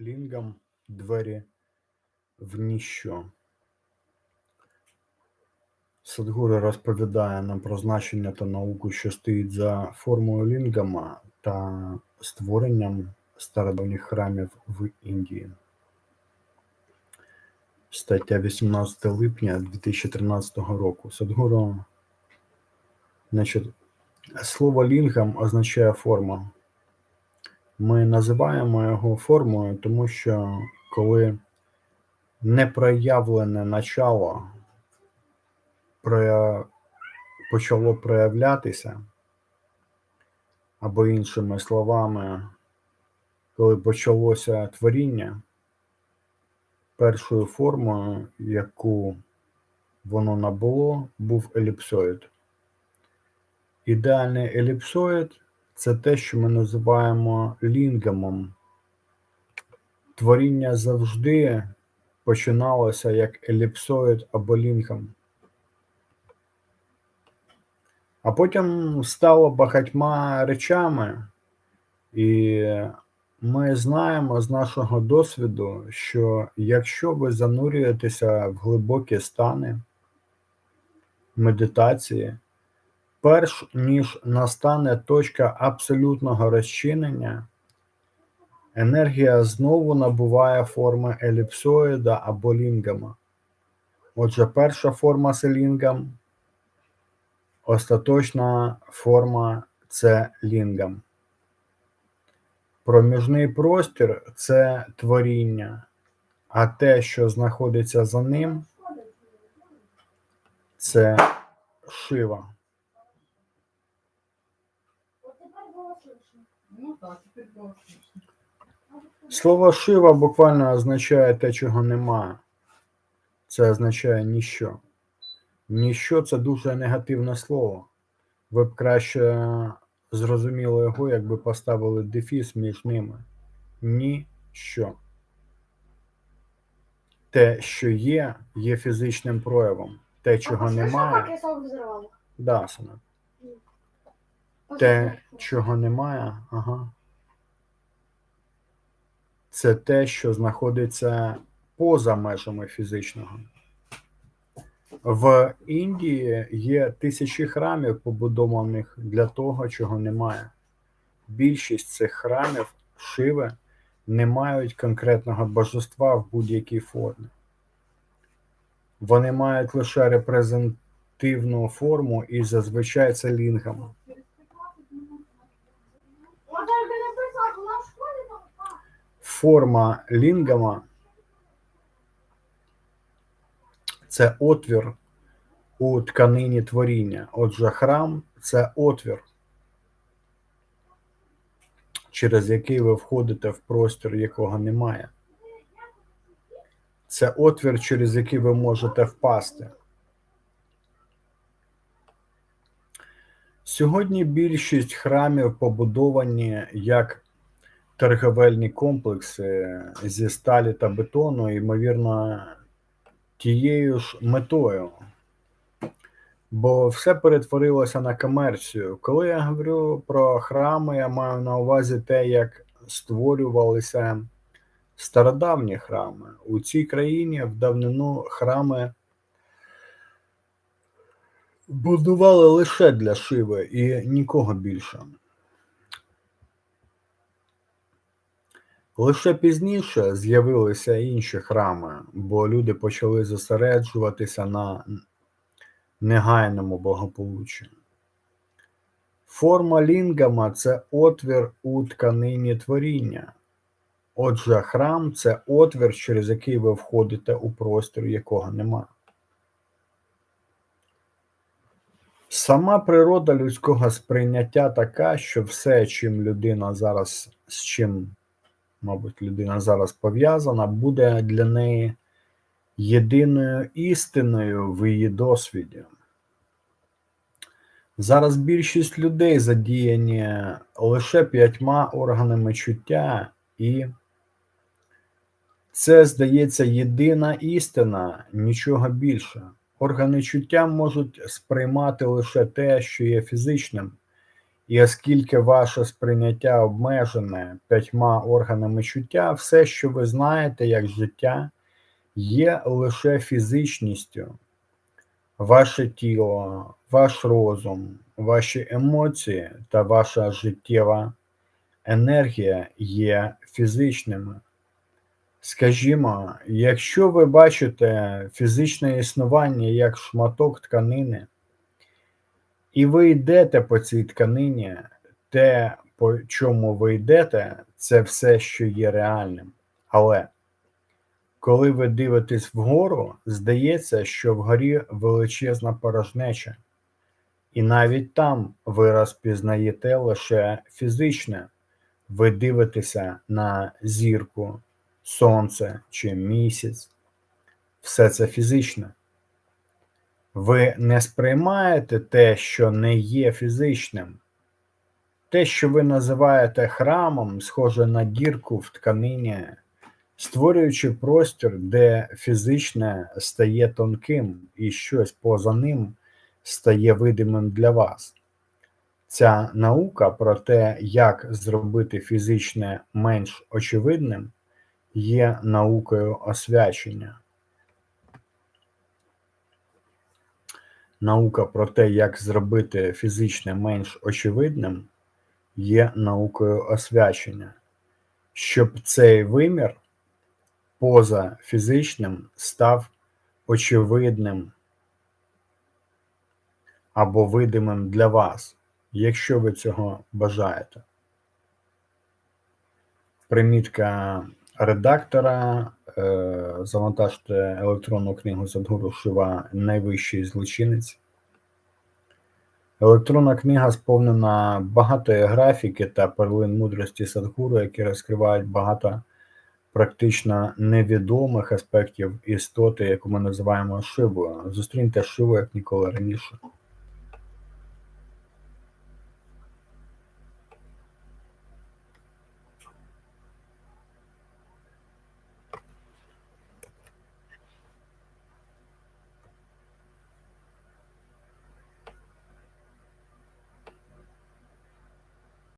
лінгам двері в ніщо. Садгура розповідає нам про значення та науку, що стоїть за формою лінгама та створенням стародавніх храмів в Індії. Стаття 18 липня 2013 року. Садгуру, значить, слово лінгам означає форма. Ми називаємо його формою, тому що коли непроявлене начало почало проявлятися, або іншими словами, коли почалося творіння, першою формою, яку воно набуло, був еліпсоїд. Ідеальний еліпсоїд це те, що ми називаємо лінгамом. Творіння завжди починалося як еліпсоїд або лінгам. А потім стало багатьма речами, і ми знаємо з нашого досвіду, що якщо ви занурюєтеся в глибокі стани медитації, перш ніж настане точка абсолютного розчинення, енергія знову набуває форми еліпсоїда або лінгама. Отже, перша форма це лінгам, остаточна форма це лінгам. Проміжний простір це творіння, а те, що знаходиться за ним, це шива. Слово шива буквально означає те, чого нема. Це означає ніщо. Ніщо це дуже негативне слово. Ви б краще зрозуміли його, якби поставили дефіс між ними. Ніщо. Те, що є, є фізичним проявом. Те, чого немає. Я сам взорвал. Да, саме. Те, чого немає, ага. Це те, що знаходиться поза межами фізичного. В Індії є тисячі храмів, побудованих для того, чого немає. Більшість цих храмів Шиви не мають конкретного божества в будь-якій формі. Вони мають лише репрезентативну форму і зазвичай це лінгами. Форма лінгама це отвір у тканині творіння. Отже, храм це отвір, через який ви входите в простір, якого немає. Це отвір, через який ви можете впасти. Сьогодні більшість храмів побудовані як торговельні комплекси зі сталі та бетону, ймовірно, тією ж метою. Бо все перетворилося на комерцію. Коли я говорю про храми, я маю на увазі те, як створювалися стародавні храми. У цій країні в давнину храми будували лише для Шиви і нікого більше. Лише пізніше з'явилися інші храми, бо люди почали зосереджуватися на негайному благополуччі. Форма лінгама це отвір у тканині творіння. Отже, храм це отвір, через який ви входите у простір, якого нема. Сама природа людського сприйняття така, що все, чим людина зараз, з чим, мабуть, людина зараз пов'язана, буде для неї єдиною істиною в її досвіді. Зараз більшість людей задіяні лише п'ятьма органами чуття, і це, здається, єдина істина, нічого більше. Органи чуття можуть сприймати лише те, що є фізичним, І оскільки ваше сприйняття обмежене п'ятьма органами чуття, все, що ви знаєте як життя, є лише фізичністю. Ваше тіло, ваш розум, ваші емоції та ваша життєва енергія є фізичними. Скажімо, якщо ви бачите фізичне існування як шматок тканини, і ви йдете по цій тканині, те, по чому ви йдете, це все, що є реальним. Але коли ви дивитесь вгору, здається, що вгорі величезна порожнеча, і навіть там ви розпізнаєте лише фізичне. Ви дивитеся на зірку, сонце чи місяць. Все це фізичне. Ви не сприймаєте те, що не є фізичним. Те, що ви називаєте храмом, схоже на дірку в тканині, створюючи простір, де фізичне стає тонким і щось поза ним стає видимим для вас. Ця наука про те, як зробити фізичне менш очевидним, є наукою освячення. Наука про те, як зробити фізичне менш очевидним, є наукою освячення, щоб цей вимір поза фізичним став очевидним або видимим для вас, якщо ви цього бажаєте. Примітка редактора. е, Завантажте електронну книгу Садгуру Шива Найвищий злочинець. Електронна книга сповнена багатої графіки та перлин мудрості Садгуру, які розкривають багато практично невідомих аспектів істоти, яку ми називаємо Шивою. Зустріньте Шиву як ніколи раніше.